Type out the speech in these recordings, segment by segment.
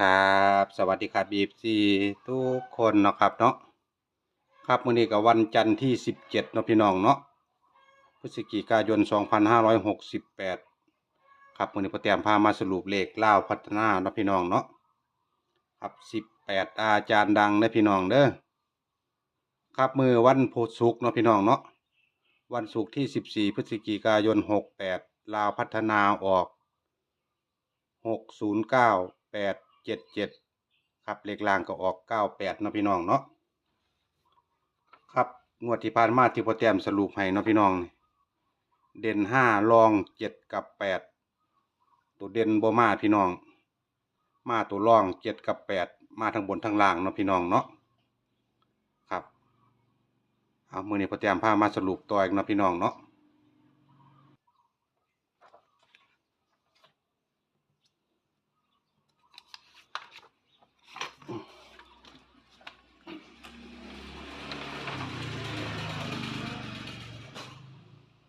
ครับ สวัสดีครับบีบซีทุกคนเนาะครับเนาะครับมื้อนี้ก็วันจันทร์ที่17เนาะพี่น้องเนาะพฤศจิกายน2568ครับมื้อนี้พ่อแต้มพามาสรุปเลขลาวพัฒนาเนาะพี่น้องเนาะครับ18อาจารย์ดังเด้อพี่น้องเด้อครับมือวันพุธศุกร์เนาะพี่น้องเนาะวันศุกร์ที่14พฤศจิกายน68ลาวพัฒนาออกหกศูนย์เก้าแปด เจ็ดเจ็ดครับเลขล่างก็ออกเก้าแปดเนาะพี่น้องเนาะครับงวดที่ผ่านมาที่พ่อแต้มสรุปให้เนาะพี่น้องนี่เด่นห้ารองเจ็ดกับแปดตัวเด่นบ่มาพี่น้อง มาตัวรองเจ็ดกับแปดมาทั้งบนทั้งล่างเนาะพี่น้องเนาะครับเอามือนี้พ่อแต้มพามาสรุปตัวอีกเนาะพี่น้องเนาะ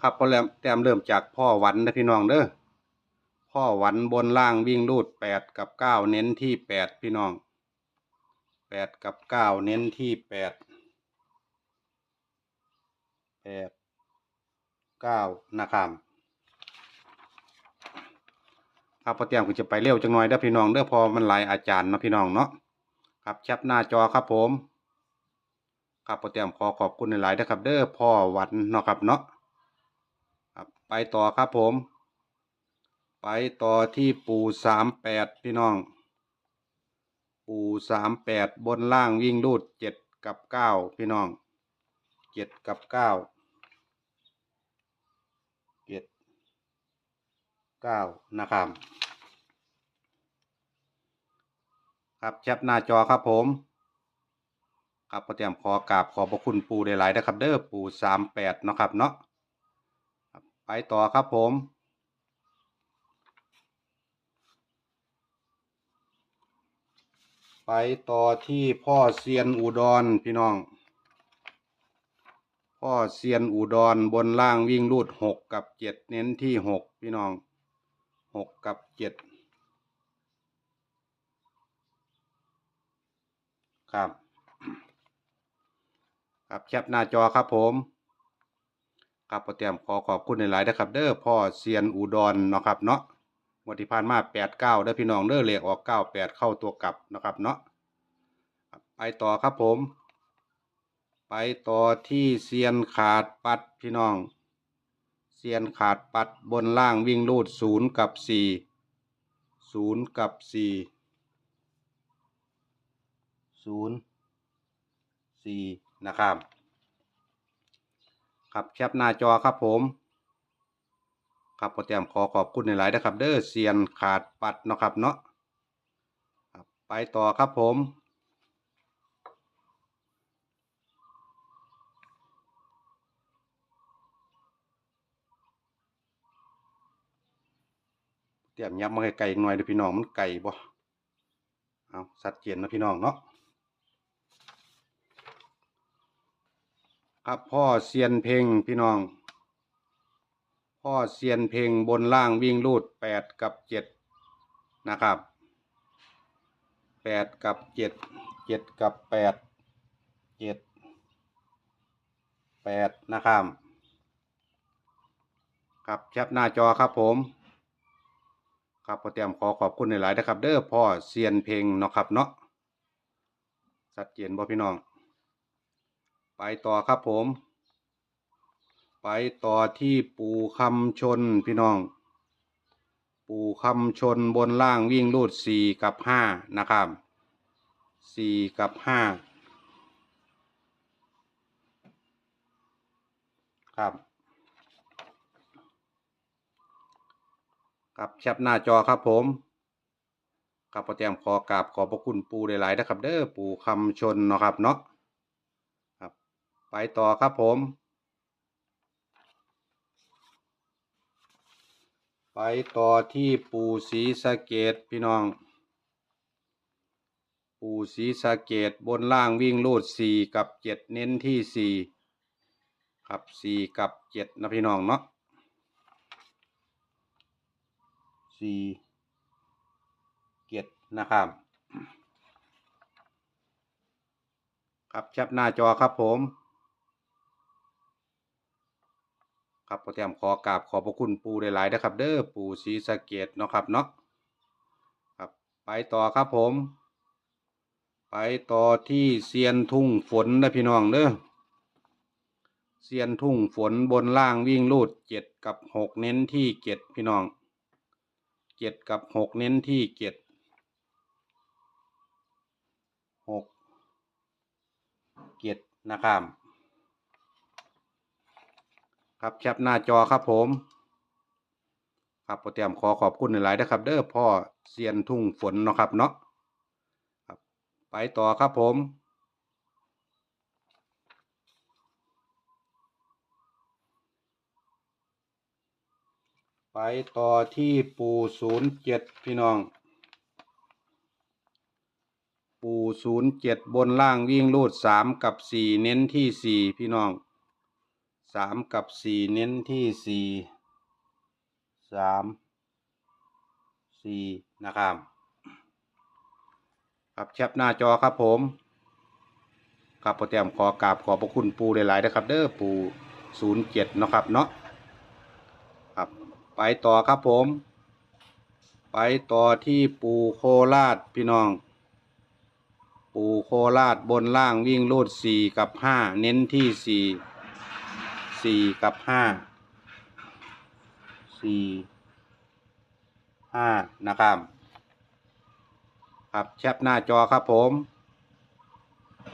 ครับพอแล้วแต้มเริ่มจากพ่อหวันนะพี่น้องเด้อพ่อหวันบนล่างวิ่งรูดแปดกับเก้าเน้นที่แปดพี่น้องแปดกับเก้าเน้นที่แปดแปดเก้านะครับครับพอเตรียมกูจะไปเร็วจังหน่อยเด้อพี่น้องเด้อพอมันหลายอาจารย์เนาะพี่น้องเนาะครับแคปหน้าจอครับผม ครับพอเตรียมขอขอบคุณหลายๆนะครับ เด้อพ่อวันเนาะครับเนาะ ครับไปต่อครับผม ไปต่อที่ปูสามแปดพี่น้อง ปูสามแปดบนล่างวิ่งรูดเจ็ดกับเก้าพี่น้องเจ็ดกับเก้าเจ็ดเก้านะครับครับแคปหน้าจอครับผม ครับพอเตรียมขอกราบขอบพระคุณปูได้หลายๆนะครับ เด้อปูสามแปดเนาะครับเนาะ ไปต่อครับผม ไปต่อที่พ่อเซียนอุดรพี่น้อง พ่อเซียนอุดรบนล่างวิ่งรูดหกกับเจ็ดเน้นที่หกพี่น้องหกกับเจ็ดครับ ครับแคปหน้าจอครับผม ครับพอเตรียมขอขอบคุณในหลายนะครับ เด้อพ่อเซียนอุดรเนาะครับเนาะงวันที่ผ่านมาแปดเก้าเด้อพี่น้องเด้อเลขออกเก้าแปดเข้าตัวกลับนะครับเนาะไปต่อครับผม ไปต่อที่เซียนขาดปัดพี่น้อง เซียนขาดปัดบนล่างวิ่งรูดศูนย์กับสี่ศูนย์กับสี่ศูนย์สี่นะครับ ครับแคปหน้าจอครับผมครับโปรแกรมขอขอบคุณในหลายนะครับ เด้อเซียนขาดปัดเนาะครับเนาะครับไปต่อครับผมเตรียมยับมาไกลๆอีกหน่อยเด้อพี่น้องมันไก่บ่เอาสัดเจนเนาะพี่น้องเนาะ ครับพ่อเซียนเพลงพี่น้อง พ่อเซียนเพลงบนล่างวิ่งรูดแปดกับเจ็ดนะครับแปดกับเจ็ดเจ็ดกับแปดเจ็ดแปดนะครับครับแคปหน้าจอครับผม ครับพอเตรียมขอขอบคุณหลายๆนะครับ เด้อพ่อเซียนเพลงเนาะครับเนาะชัดเจนบ่พี่น้อง ไปต่อครับผม ไปต่อที่ปูคำชนพี่น้อง ปูคำชนบนล่างวิ่งรูดสี่กับห้านะครับสี่กับห้าครับครับแคปหน้าจอครับผมครับพอแต้มขอกราบขอบพระคุณปูหลายๆนะครับ เด้อปูคำชนเนาะครับเนาะ ไปต่อครับผม ไปต่อที่ปูศรีสะเกดพี่น้อง ปูศรีสะเกดบนล่างวิ่งรูดสี่กับเจ็ดเน้นที่สี่ครับสี่กับเจ็ดนะพี่น้องเนาะสี่เจ็ดนะครับครับแคปหน้าจอครับผม ครับพอแต้มขอกราบขอบพระคุณปูหลายๆนะครับ เด้อปูศรีสะเกดเนาะครับเนาะครับไปต่อครับผม ไปต่อที่เซียนทุ่งฝนนะพี่น้องเด้อเซียนทุ่งฝนบนล่างวิ่งลูดเจ็ดกับหกเน้นที่เจ็ดพี่น้องเจ็ดกับหกเน้นที่เจ็ดหกเจ็ดนะครับ ครับแคปหน้าจอครับผม ครับโปรเตรียมขอขอบคุณหลายๆนะครับ เด้อพ่อเซียนทุ่งฝนเนาะครับเนาะครับ ไปต่อครับผมไปต่อที่ปูศูนย์เจ็ดพี่น้อง ปูศูนย์เจ็ดบนล่างวิ่งรูดสามกับสี่เน้นที่สี่พี่น้อง สามกับสี่เน้นที่สี่สามสี่นะครับครับแคปหน้าจอครับผมครับโปรแกรมขอกราบขอบพระคุณปูหลายๆนะครับ เด้อปูศูนย์เจ็ดนะครับเนาะครับไปต่อครับผม ไปต่อที่ปูโคราชพี่น้อง ปูโคราชบนล่างวิ่งรูดสี่กับห้าเน้นที่สี่ สี่กับห้าสี่ห้านะครับ ครับแคปหน้าจอครับผม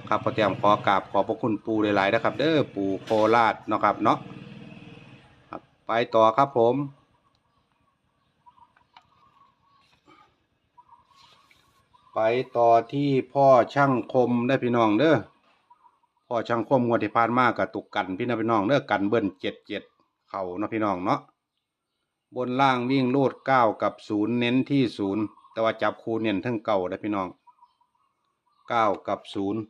ครับพอเตรียมขอกราบขอบพระคุณปูหลายๆนะครับ เด้อปูโคราชเนาะครับเนาะครับไปต่อครับผมไปต่อที่พ่อช่างคมได้พี่น้องเด้อ พ่อช่างคมงวดที่ผ่านมากับตุกกันพี่น้องพี่น้องเด้อกันเบิ้ลเจ็ดเจ็ดเข่าเนาะพี่น้องเนาะบนล่างวิ่งลูดเก้ากับศูนย์เน้นที่ศูนย์แต่ว่าจับคูเน้นทั้งเก่าได้พี่น้องเก้ากับศูนย์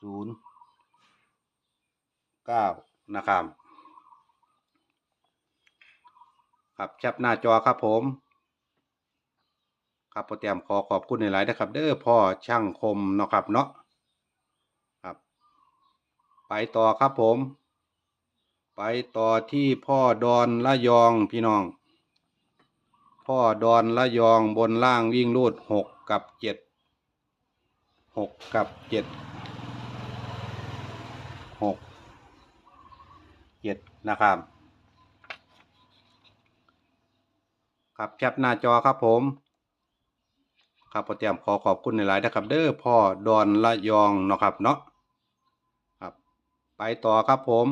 ศูนย์เก้านะครับครับแคปหน้าจอครับผม ครับโปรแกรมขอขอบคุณในหลายๆนะครับ เด้อพ่อช่างคมเนาะครับเนาะ ไปต่อครับผม ไปต่อที่พ่อดอนละยองพี่น้อง พ่อดอนละยองบนล่างวิ่งรูดหกกับเจ็ดหกกับเจ็ดหกเจ็ดนะครับครับแคปหน้าจอครับผมครับพอเตรียมขอขอบคุณในหลายนะครับ เด้อพ่อดอนละยองเนาะครับเนาะ ไปต่อครับผม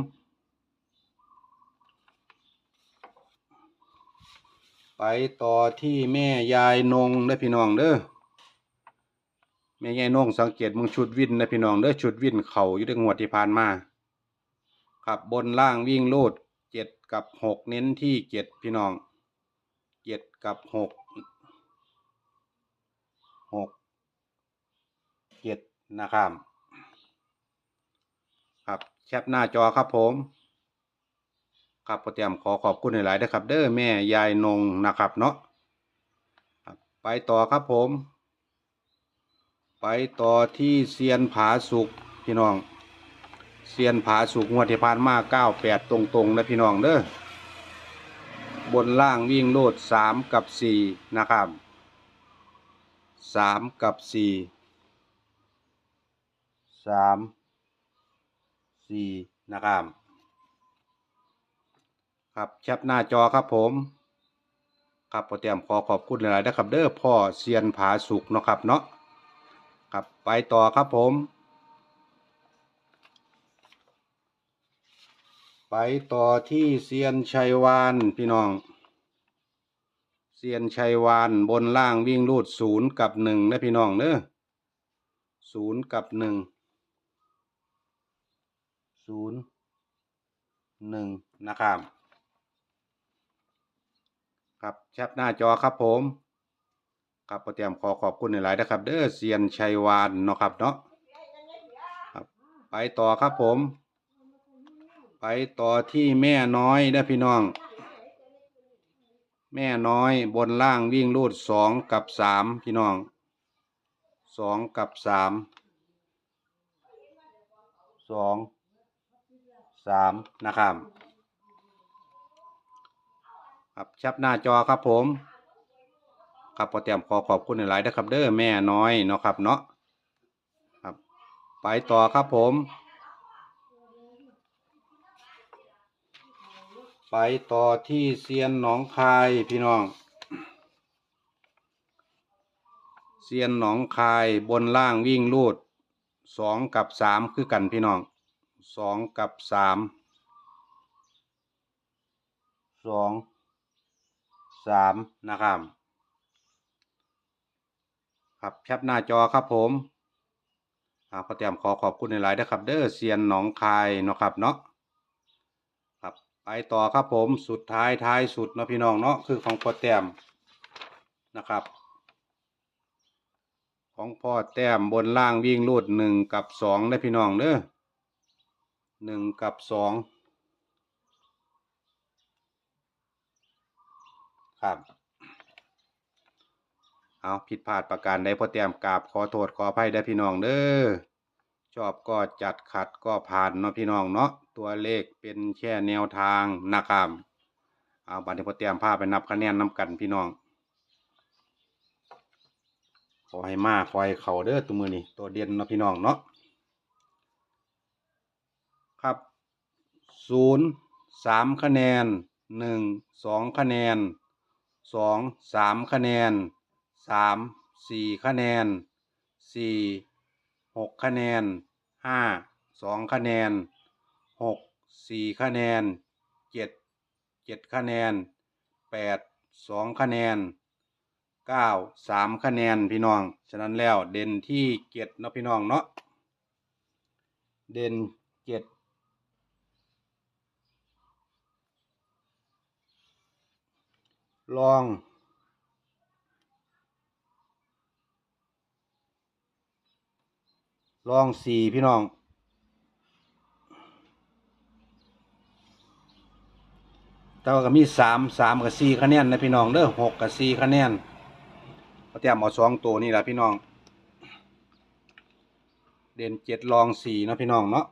ไปต่อที่แม่ยายนงเด้พี่น้องเด้อแม่ยายนงสังเกตมึงชุดวินนะพี่น้องเด้อชุดวินเข่าอยู่ในงวดที่ผ่านมาครับบนล่างวิ่งโลดเจ็ดกับหกเน้นที่เจ็ดพี่น้องเจ็ดกับหกหกเจ็ดนะครับ ครับ แคปหน้าจอครับผม ครับโปรเตรียมขอขอบคุณหลายๆนะครับ เด้อแม่ยายนงนะครับเนาะไปต่อครับผม ไปต่อที่เซียนผาสุกพี่น้องเซียนผาสุกงวดที่ผ่านมาเก้าแปดตรงๆนะพี่น้องเด้อบนล่างวิ่งโลดสามกับสี่นะครับสามกับสี่สาม สี่นะครับ ครับแคปหน้าจอครับผม ครับโปรเตรียมขอขอบคุณหลายๆนะครับเด้อพ่อเซียนผาสุกเนาะครับเนาะครับไปต่อครับผม ไปต่อที่เซียนชัยวานพี่น้องเซียนชัยวานบนล่างวิ่งรูดศูนย์กับหนึ่งนะพี่น้องเด้อศูนย์กับหนึ่ง ศูนย์หนึ่งนะครับ ครับแคปหน้าจอครับผมครับโปรเตรียมขอขอบคุณหลายๆนะครับ เด้อเซียนชัยวานเนาะครับเนาะครับ ไปต่อครับผม ไปต่อที่แม่น้อยนะพี่น้องแแม่น้อยบนล่างวิ่งรูดสองกับสามพี่น้องสองกับสามสอง สามนะครับครับชับหน้าจอครับผม ครับพอเตรียมขอขอบคุณหลายนะครับ เด้อแม่น้อยเนาะครับเนาะครับ ไปต่อครับผม ไปต่อที่เซียนหนองคายพี่น้องเซียนหนองคายบนล่างวิ่งลูดสองกับสามคือกันพี่น้อง สองกับสามสองสามนะครับครับแคปหน้าจอครับผมอ่าพอเตรียมขอขอบคุณในหลายนะครับ เด้อเซียนหนองคายเนาะครับเนาะครับไปต่อครับผมสุดท้ายท้ายสุดเนาะพี่น้องเนาะคือของพ่อแต้มนะครับ ของพ่อแต้มบนล่างวิ่งรูดหนึ่งกับสองได้พี่น้องเด้อ หนึ่งกับสองครับ เอาผิดพลาดประการใดพ่อแต้มกราบขอโทษขออภัยได้พี่น้องเด้อชอบก็จัดขัดก็ผ่านเนาะพี่น้องเนาะตัวเลขเป็นแค่แนวทางนะครับเอาบัตรพ่อเตรียมภาไปนับคะแนนน้ำกันพี่น้องขอให้มาขอให้เขาเด้อตัวมือนี่ตัวเด่นเนาะพี่น้องเนาะ ครับศูนย์สามคะแนนหนึ่งสองคะแนนสองสามคะแนนสามสี่คะแนนสี่หกคะแนนห้าสองคะแนนหกสี่คะแนนเจ็ดเจ็ดคะแนนแปดสองคะแนนเก้าสามคะแนนพี่น้อง ฉะนั้นแล้วเด่นที่เจ็ดเนาะพี่น้องเนาะเด่นเจ็ด ลอง ลองสี่พี่น้อง แต่ว่าก็มีสามสามกับสี่คะแนนนะพี่น้องเด้อหกกับสี่คะแนนเขาเตรียมเอาสองตัวนี่แหละพี่น้อง เด่นเจ็ดลองสี่นะพี่น้องเนาะ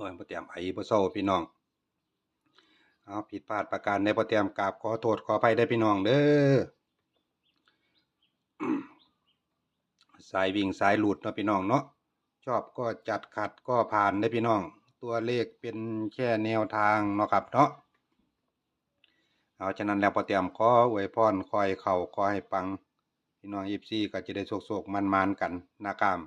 อ้ยพ่เตรียมไอ้พ่เศร้าพี่น้องเอาผิดพลาดประการในพ่เตรียมกราบขอโทษขออภัยได้พี่น้องเด้อสายวิ่งสายหลุดเนาะพี่น้องเนาะชอบก็จัดขัดก็ผ่านได้พี่น้อง ตัวเลขเป็นแค่แนวทางเนาะครับเนาะเอาฉะนั้นแล้วพอเตรียมขออวยพรคอยเข่าคอยให้ปัง พี่น้องยิบซี่ก็จะได้โศกๆมันๆกันนะครับ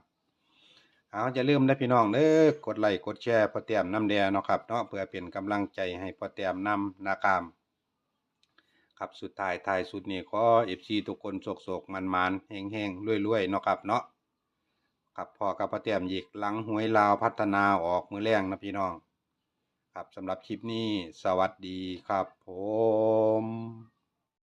เอาจะลืมนะพี่น้องเด้อกดไลค์กดแชร์พอเตรียมน้ำแดงเนาะครับเนาะเพื่อเป็นกำลังใจให้พอเตรียมนำนะครับครับสุดท้ายท้ายสุดนี้ขอเอฟซีทุกคนโศกๆมันๆแห้งๆรวยๆเนาะครับเนาะครับพอกับพอเตรียมหยิกหลังหวยลาวพัฒนาออกมือแรงนะพี่น้อง ครับสำหรับคลิปนี้สวัสดีครับผม